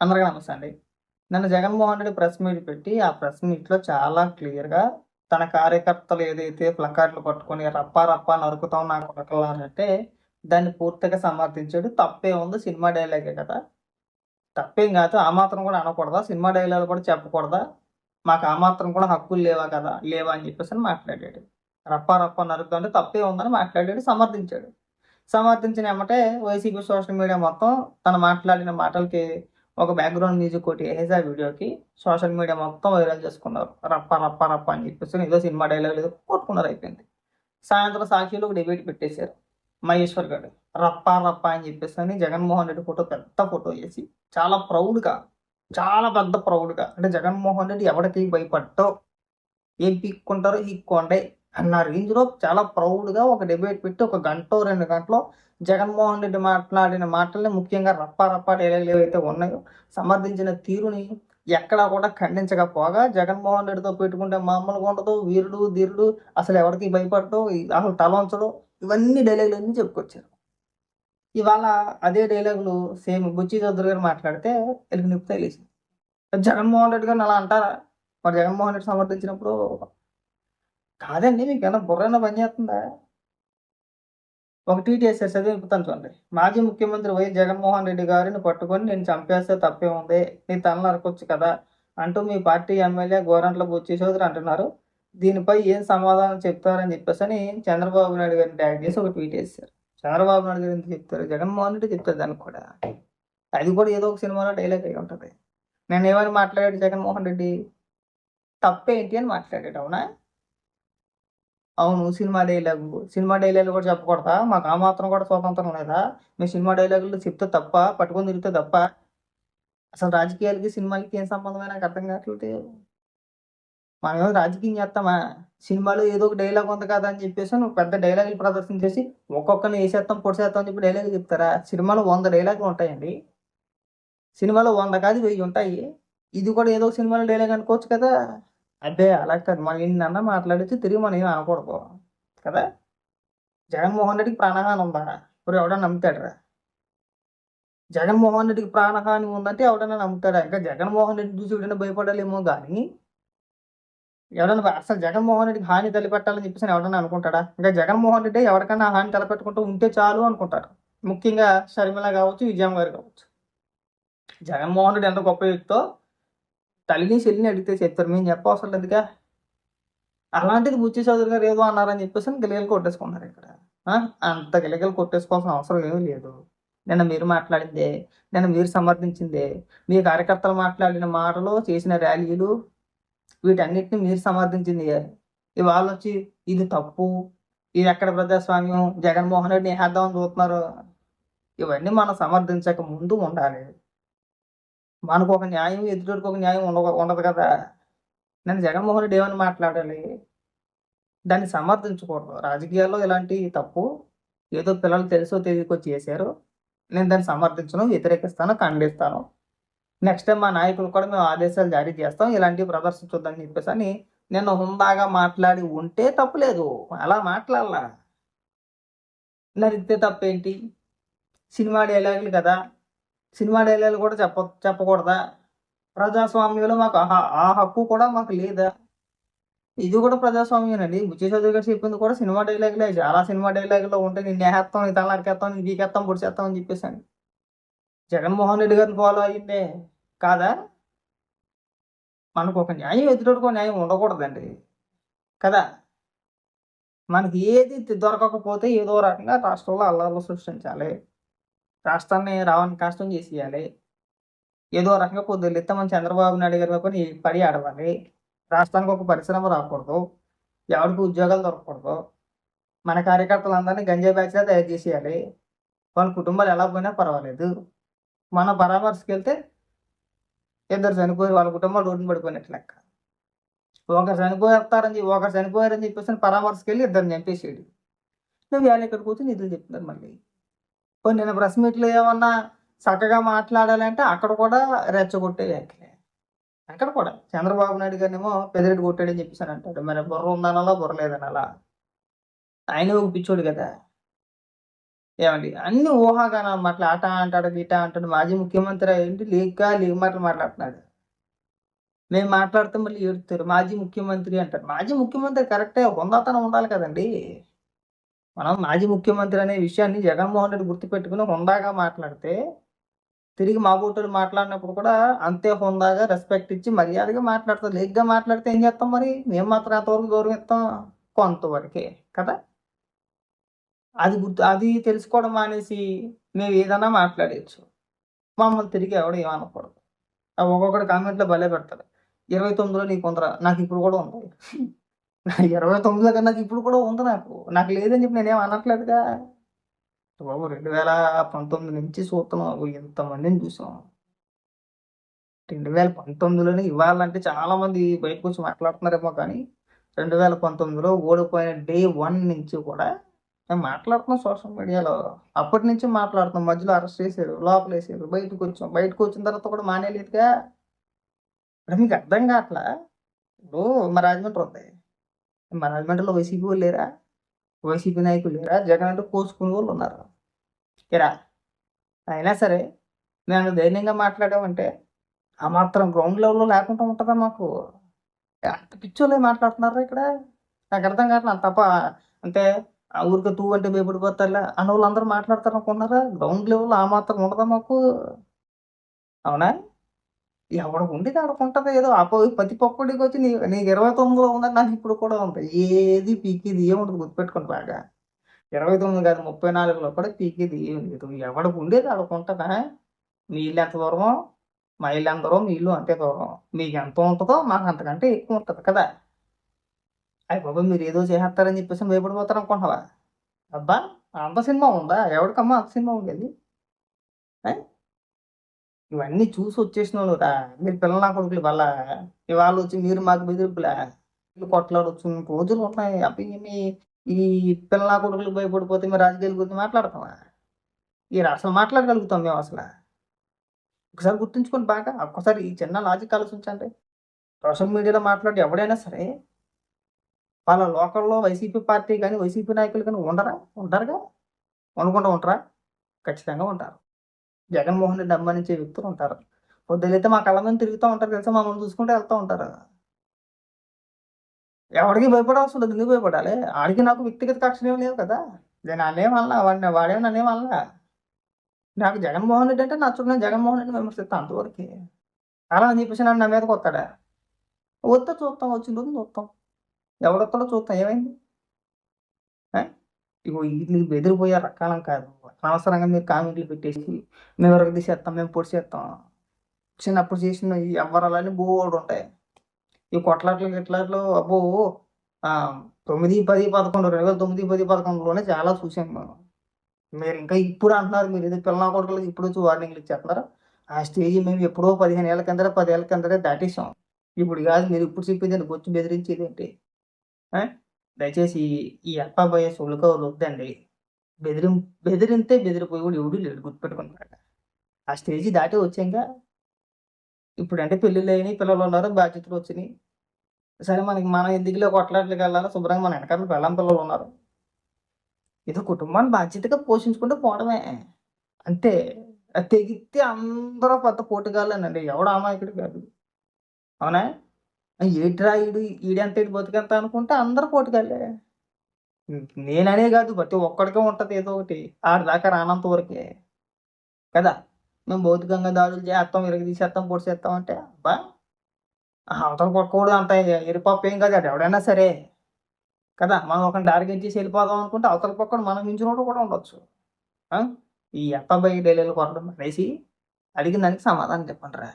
అందరికీ నమస్తే అండి. నన్ను జగన్మోహన్ రెడ్డి ప్రెస్ మీట్ పెట్టి ఆ ప్రెస్ మీట్లో చాలా క్లియర్గా తన కార్యకర్తలు ఏదైతే ప్లకార్డులు పట్టుకొని రప్పా రప్పా నరుకుతాం నా కొడకలంటే దాన్ని పూర్తిగా సమర్థించాడు. తప్పే ఉంది సినిమా డైలాగే కదా. తప్పేం కాదు ఆ మాత్రం కూడా అనకూడదా? సినిమా డైలాగ్ కూడా చెప్పకూడదా? మాకు ఆ మాత్రం కూడా హక్కులు లేవా కదా? లేవా అని చెప్పేసి అని మాట్లాడాడు. రప్పా రప్పా నరుకుతా అంటే తప్పే ఉందని మాట్లాడాడు సమర్థించాడు. సమర్థించిన ఏమంటే వైసీపీ సోషల్ మీడియా మొత్తం తను మాట్లాడిన మాటలకి ఒక బ్యాక్గ్రౌండ్ మ్యూజిక్ ఒకటి వేసేసి ఆ వీడియోకి సోషల్ మీడియా మొత్తం వైరల్ చేసుకున్నారు. రప్ప రప్ప రప్ప అని చెప్పేసి ఏదో సినిమా డైలాగ్ ఏదో కొట్టుకున్నారు అయిపోయింది. సాయంత్రం సాక్షిలో ఒక డిబేట్ పెట్టేశారు. మహేశ్వర్ గారు రప్ప రప్ప అని చెప్పేసి అని జగన్మోహన్ రెడ్డి ఫోటో పెద్ద ఫోటో వేసి చాలా ప్రౌడ్గా చాలా పెద్ద ప్రౌడ్గా అంటే జగన్మోహన్ రెడ్డి ఎవరికి భయపడ్డో ఏం పీక్కుంటారో పీక్కోండి అన్న రేంజ్లో చాలా ప్రౌడ్గా ఒక డిబేట్ పెట్టి ఒక గంట రెండు గంటలో జగన్మోహన్ రెడ్డి మాట్లాడిన మాటల్ని ముఖ్యంగా రప్ప రప్ప డైలాగులు ఏవైతే ఉన్నాయో సమర్థించిన తీరుని ఎక్కడా కూడా ఖండించకపోగా జగన్మోహన్ రెడ్డితో పెట్టుకుంటే మామూలుగా ఉండదు వీరుడు ధీరుడు అసలు ఎవరికి భయపడటం అసలు తల ఉంచడం ఇవన్నీ డైలాగులు అన్నీ చెప్పుకొచ్చారు. ఇవాళ అదే డైలాగులు సేమ్ బుచ్చి చౌదరి గారు మాట్లాడితే వీళ్ళకి నిప్పు తెలిసి జగన్మోహన్ రెడ్డి గారిని అలా అంటారా? మరి జగన్మోహన్ రెడ్డి సమర్థించినప్పుడు కాదండి మీకు ఏమైనా బుర్రైనా పని చేస్తుందా? ఒక ట్వీట్ చేశారు చదివి చూడండి. మాజీ ముఖ్యమంత్రి వైఎస్ జగన్మోహన్ రెడ్డి గారిని పట్టుకొని నేను చంపేస్తే తప్పే ఉంది నీ తల నరకొచ్చు కదా? అంటూ మీ పార్టీ ఎమ్మెల్యే గోరంట్ల బుచ్చి చౌదరి అంటున్నారు. దీనిపై ఏం సమాధానం చెప్తారని చెప్పేసి అని చంద్రబాబు నాయుడు గారిని ట్యాగ్ చేసి ఒక ట్వీట్ చేశారు చంద్రబాబు నాయుడు గారు ఎందుకు చెప్తారు? జగన్మోహన్ రెడ్డి చెప్తారు దానికి కూడా. అది కూడా ఏదో ఒక సినిమాలో డైలాగ్ అయి ఉంటుంది. నేను ఏమని మాట్లాడాడు జగన్మోహన్ రెడ్డి? తప్పేంటి అని మాట్లాడాడు అవునా? అవును సినిమా డైలాగు. సినిమా డైలాగులు కూడా చెప్పకూడదా? మాకు ఆ మాత్రం కూడా స్వాతంత్రం లేదా? మీ సినిమా డైలాగులు చెప్తే తప్ప పట్టుకొని తిరిగితే తప్ప అసలు రాజకీయాలకి సినిమాలకి ఏం సంబంధమైన నాకు అర్థం కావట్లేదు. మనం ఏమో రాజకీయం చేస్తామా? సినిమాలో ఏదో ఒక డైలాగ్ ఉంది కదా అని చెప్పేసి నువ్వు పెద్ద డైలాగులు ప్రదర్శన చేసి ఒక్కొక్కరిని వేసేస్తాం పొడిసేస్తాం అని చెప్పి డైలాగులు చెప్తారా? సినిమాలో వంద డైలాగులు ఉంటాయండి. సినిమాలో వంద కాదు వెయ్యి ఉంటాయి. ఇది కూడా ఏదో ఒక సినిమాలో డైలాగ్ అనుకోవచ్చు కదా? అదే అలా కాదు. మనం ఏంటన్నా మాట్లాడచ్చు తిరిగి మనం ఏం అనకూడదు. కదా? జగన్మోహన్ రెడ్డికి ప్రాణహాని ఉందా? ఇప్పుడు ఎవడన్నా నమ్ముతాడరా జగన్మోహన్ రెడ్డికి ప్రాణహాని ఉందంటే ఎవడన్నా నమ్ముతాడా? ఇంకా జగన్మోహన్ రెడ్డి చూసి ఎవడన్నా భయపడాలేమో కానీ ఎవడన్నా అసలు జగన్మోహన్ రెడ్డికి హాని తలపెట్టాలని చెప్పేసి ఎవడన్నా అనుకుంటాడా? ఇంకా జగన్మోహన్ రెడ్డి ఎవరికైనా హాని తలపెట్టుకుంటూ ఉంటే చాలు అనుకుంటారు ముఖ్యంగా షర్మిల కావచ్చు విజయం గారు కావచ్చు. జగన్మోహన్ రెడ్డి ఎంత గొప్ప వ్యక్తో తల్లిని చెల్లిని అడిగితే చెప్తారు మేము చెప్పవసరం లేదుగా. అలాంటిది బుచ్చి చౌదరి గారు ఏదో అన్నారని చెప్పేసి గిలగలు కొట్టేసుకున్నారు ఇక్కడ. అంత గిలగలు కొట్టేసుకోవాల్సిన అవసరం ఏమీ లేదు. నిన్న మీరు మాట్లాడిందే నిన్న మీరు సమర్థించిందే మీ కార్యకర్తలు మాట్లాడిన మాటలు చేసిన ర్యాలీలు వీటన్నిటిని మీరు సమర్థించింది. ఇవాళ వచ్చి ఇది తప్పు. ఇది ఎక్కడ ప్రజాస్వామ్యం? జగన్మోహన్ రెడ్డిని వేద్దామని చూస్తున్నారు? ఇవన్నీ మనం సమర్థించక ముందు ఉండాలి. మనకు ఒక న్యాయం ఎదుటికి ఒక న్యాయం ఉండ ఉండదు కదా. నేను జగన్మోహన్ రెడ్డి ఏమని మాట్లాడాలి? దాన్ని సమర్థించకూడదు. రాజకీయాల్లో ఇలాంటి తప్పు ఏదో పిల్లలు తెలుసో తెలియకో చేశారు. నేను దాన్ని సమర్థించను వ్యతిరేకిస్తాను ఖండిస్తాను. నెక్స్ట్ టైం మా నాయకులు కూడా మేము ఆదేశాలు జారీ చేస్తాం. ఇలాంటివి ప్రదర్శించొద్దని చెప్పేసి అని నేను హుందాగా మాట్లాడి ఉంటే తప్పులేదు అలా మాట్లాడాల. నరిగితే తప్పేంటి? సినిమా డైలాగులు కదా. సినిమా డైలాగులు కూడా చెప్ప చెప్పకూడదా? ప్రజాస్వామ్యంలో మాకు ఆ- ఆ హక్కు కూడా మాకు లేదా? ఇది కూడా ప్రజాస్వామ్యం అండి బుచ్చి చౌదరి గారు చెప్పింది కూడా సినిమా డైలాగులే. చాలా సినిమా డైలాగులో ఉంటే నేను నేహేస్తాం నీ తలనరికేస్తాం నేను బీకేస్తాం పొడిచేస్తాం అని చెప్పేసాను. జగన్మోహన్ రెడ్డి గారిని ఫాలో అయ్యిందే కాదా? మనకు ఒక న్యాయం ఎదురుకో న్యాయం ఉండకూడదండి. కదా? మనకి ఏది దొరకకపోతే ఏదో రకంగా రాష్ట్రంలో అల్లర్లు సృష్టించాలి. రాష్ట్రాన్ని రావణ కష్టం చేసేయాలి. ఏదో రకంగా పొద్దులెత్తే మన చంద్రబాబు నాయుడు గారి పని పడి ఆడవాలి. రాష్ట్రానికి ఒక పరిశ్రమ రాకూడదు. ఎవరికి ఉద్యోగాలు దొరకకూడదు. మన కార్యకర్తలందరినీ గంజా బ్యాచ్లా తయారు చేసేయాలి. వాళ్ళ కుటుంబాలు ఎలా పోయినా పర్వాలేదు. మన పరామర్శకి వెళ్తే ఇద్దరు చనిపోయి వాళ్ళ కుటుంబాలు రోడ్డు పడిపోయినట్టు లెక్క. ఒకరు చనిపోతారని ఒకరు చనిపోయారని చెప్పేసి పరామర్శకి వెళ్ళి ఇద్దరు చంపేసేడు నువ్వు వేళ ఇక్కడ కూర్చొని నిధులు చెప్తున్నారు మళ్ళీ. పోనీ నేను ప్రెస్ మీట్లో ఏమన్నా చక్కగా మాట్లాడాలంటే అక్కడ కూడా రెచ్చగొట్టే వ్యాఖ్యలే అక్కడ కూడా. చంద్రబాబు నాయుడు గారినేమో పెదరెడ్డి కొట్టాడని చెప్పేసి అని అంటాడు. మరి బుర్ర ఉందనాలా బుర్ర లేదనాలా? ఆయన ఒక పిచ్చోడు కదా. ఏమండి? అన్ని ఊహాగానాలు మాటలు. ఆట అంటాడు గీట అంటాడు. మాజీ ముఖ్యమంత్రి ఏంటి లేక లేక మాటలు మాట్లాడుతున్నాడు. మేము మాట్లాడితే మళ్ళీ ఏడుతారు. మాజీ ముఖ్యమంత్రి అంటారు మాజీ ముఖ్యమంత్రి కరెక్టే. హుందాతనం ఉండాలి కదండి. మనం మాజీ ముఖ్యమంత్రి అనే విషయాన్ని జగన్మోహన్ రెడ్డి గుర్తుపెట్టుకుని హుందాగా మాట్లాడితే తిరిగి మా బూటలు మాట్లాడినప్పుడు కూడా అంతే హుందాగా రెస్పెక్ట్ ఇచ్చి మర్యాదగా మాట్లాడతాం లేగ్గా మాట్లాడితే ఏం చేస్తాం మరి? మేము మాత్రం అంతవరకు గౌరవిస్తాం కొంతవరకే కదా? అది గుర్తు అది తెలుసుకోవడం మానేసి మేము ఏదైనా మాట్లాడేయచ్చు. మమ్మల్ని తిరిగి ఎవడు ఏమనకూడదు. ఒక్కొక్కటి కామెంట్లో భలే పెడతాడు. ఇరవై తొమ్మిదిలో నీకు ఉందరా నాకు ఇప్పుడు కూడా ఉంది. ఇరవై తొమ్మిదిలో కన్నా నాకు ఇప్పుడు కూడా ఉంది నాకు. నాకు లేదని చెప్పి నేనేం అనట్లేదుగా. బాబు రెండు వేల పంతొమ్మిది నుంచి చూస్తున్నాం ఇంతమందిని చూసాం. రెండు వేల పంతొమ్మిదిలోనే ఇవ్వాలంటే చాలా మంది బయటకు వచ్చి మాట్లాడుతున్నారేమో కానీ రెండు వేల పంతొమ్మిదిలో ఓడిపోయిన డే వన్ నుంచి కూడా మేము మాట్లాడుతున్నాం సోషల్ మీడియాలో. అప్పటి నుంచి మాట్లాడుతున్నాం. మధ్యలో అరెస్ట్ చేశారు లోపల వేసారు బయటకు వచ్చాం. బయటకు వచ్చిన తర్వాత కూడా మానేలేదుగా ఇప్పుడు మీకు అర్థం కావట్లా? ఇప్పుడు మా రాజమండ్రి ఉంది. మన రాజమండ్రిలో వైసీపీ వాళ్ళు లేరా? వైసీపీ నాయకులు లేరా? జగన్ అంటే కోసుకునే వాళ్ళు ఉన్నారు? ఇరా అయినా సరే నేను ధైర్యంగా మాట్లాడామంటే ఆ మాత్రం గ్రౌండ్ లెవెల్లో లేకుండా ఉంటుందా మాకు? అంత పిచ్చోళ్ళే మాట్లాడుతున్నారా ఇక్కడ? నాకు అర్థం కావట్లేదు తప్ప అంటే ఆ ఊరికి తూ అంటే భయపడిపోతారా అన్న వాళ్ళు అందరూ మాట్లాడతారు అనుకున్నారా గ్రౌండ్ లెవెల్లో ఆ మాత్రం ఉండదా మాకు? అవునా? ఎవడ ఉండి ఆడుకుంటుంది ఏదో అపో ప్రతి పొక్కడికి వచ్చి నీ నీకు ఇరవై తొమ్మిదిలో ఉందని నాకు ఇప్పుడు కూడా ఉంది ఏది పీకిది ఏముంటుంది గుర్తుపెట్టుకోండి బాగా. ఇరవై తొమ్మిది కాదు ముప్పై నాలుగులో కూడా పీకిది ఏం లేదు. ఎవడికి ఉండేది ఆడుకుంటుందా నీళ్ళు ఎంత దూరమో మా ఇల్లు ఎంత దూరం నీళ్ళు అంతే దూరం. మీకు ఎంత ఉంటుందో మాకు అంతకంటే ఎక్కువ ఉంటుంది కదా. అయ్యి బాబా మీరు ఏదో చేసేస్తారని చెప్పేసి భయపడిపోతారు అనుకుంటావా అబ్బా అంత సినిమా ఉందా? ఎవరికమ్మా అంత సినిమా ఉండేది? ఇవన్నీ చూసి వచ్చేసిన వాళ్ళురా మీరు పిల్లల నా కొడుకులు వల్ల ఇవాళ వచ్చి మీరు మాకు బెదిరింపులా. వీళ్ళు కొట్లాడొచ్చు రోజులు ఉన్నాయి. అప్పుడు మీ ఈ పిల్లల కొడుకులు భయపడిపోతే మేము రాజకీయాల గురించి మాట్లాడతామా? ఈ అసలు మాట్లాడగలుగుతాం మేము అసలు. ఒకసారి గుర్తుంచుకోండి బాగా. ఒక్కసారి ఈ చిన్న లాజిక్ ఆలోచించండి. సోషల్ మీడియాలో మాట్లాడి ఎవడైనా సరే వాళ్ళ లోకల్లో వైసీపీ పార్టీ కానీ వైసీపీ నాయకులు కానీ ఉండరా? ఉంటారుగా ఉండకుండా ఉంటారా? ఖచ్చితంగా ఉంటారు. జగన్మోహన్ రెడ్డి అభిమానించే వ్యక్తులు ఉంటారు. పొద్దులైతే మా కళ్ళ మీద తిరుగుతూ ఉంటారు తెలుసా? మమ్మల్ని చూసుకుంటూ వెళ్తూ ఉంటారు. ఎవరికి భయపడాల్సి లేదు ఎందుకు భయపడాలి? ఆడికి నాకు వ్యక్తిగత కక్షలు ఏం లేవు కదా. నేను అన్నేమల్లా వాడిని వాడేమి అనే వల్ల నాకు జగన్మోహన్ రెడ్డి అంటే నచ్చుడు నేను జగన్మోహన్ రెడ్డి విమర్శిస్తాను అంతవరకు. అలా అని చెప్పేసి నన్ను నా మీదకి వస్తాడా? వస్తే చూస్తాం. వచ్చిన రోజు చూస్తాం. ఎవడొస్తాడో చూస్తాం. ఏమైంది? ఏ? ఇగో వీటికి బెదిరిపోయే రకాలం కాదు. అనవసరంగా మీరు కామెంట్లు పెట్టేసి మేము ఎవరికి తీసేస్తాం మేము పొడి చేస్తాం. చిన్నప్పుడు చేసిన ఈ అవ్వరాలన్నీ బోర్డు ఉంటాయి. ఈ కొట్లాట్లు గిట్లాట్లు అబ్బో తొమ్మిది పది పదకొండు రెండు వేల తొమ్మిది పది పదకొండులోనే చాలా చూసాం మేము. మీరు ఇంకా ఇప్పుడు అంటున్నారు మీరు ఏదో పిల్లల కొడుకులకు ఇప్పుడు వచ్చి వార్నింగ్లు ఇచ్చేస్తున్నారు. ఆ స్టేజ్ మేము ఎప్పుడో పదిహేను ఏళ్ళ కింద పదేళ్ళ కిందటే దాటేసాం ఇప్పుడు కాదు మీరు ఇప్పుడు చెప్పేది ఏంటి? వచ్చి బెదిరించేది ఏంటి? దయచేసి ఈ అప్పాబోయ సొలుకవులు వద్దండి. బెదిరి బెదిరింతే బెదిరిపోయి కూడా ఎవడు లేడు గుర్తుపెట్టుకున్నాడు ఆ స్టేజ్ దాటి వచ్చాక ఇప్పుడు అంటే పెళ్ళిళ్ళు అయినాయి పిల్లలు ఉన్నారు బాధ్యతలు వచ్చినాయి. సరే మనకి మనం ఎందుకులో కొట్లాట్లకి వెళ్ళాలి? శుభ్రంగా మన వెనకాల పెళ్ళం పిల్లలు ఉన్నారు. ఏదో కుటుంబాన్ని బాధ్యతగా పోషించుకుంటూ పోవడమే. అంతే. అది అందరూ పెద్ద పోటుగాళ్ళనండి. ఎవడు అమాయకుడు కాదు. అవునా? ఏట్రా ఈడు ఈడెంత ఈడు బతుకెంత అనుకుంటే అందరు పోటుకెళ్ళే నేననే కాదు ప్రతి ఒక్కడికే ఉంటుంది ఏదో ఒకటి. ఆడి దాకా రానంత వరకే. కదా? మేము భౌతికంగా దాడులు చేస్తాం ఇరగ తీసేస్తాం పొడిచేస్తాం అంటే అబ్బా! అవతల కొట్టకూడదు అంత ఎరిపప్పు ఏం కాదు అది ఎవడైనా సరే. కదా? మనం ఒక టార్గెట్ చేసి వెళ్ళిపోదాం అనుకుంటే అవతల పక్కన మనం మించినోడు కూడా ఉండొచ్చు. ఈ అప్పబాయి డైలీలు కొట్టడం అనేసి అడిగిన దానికి సమాధానం చెప్పండి రా.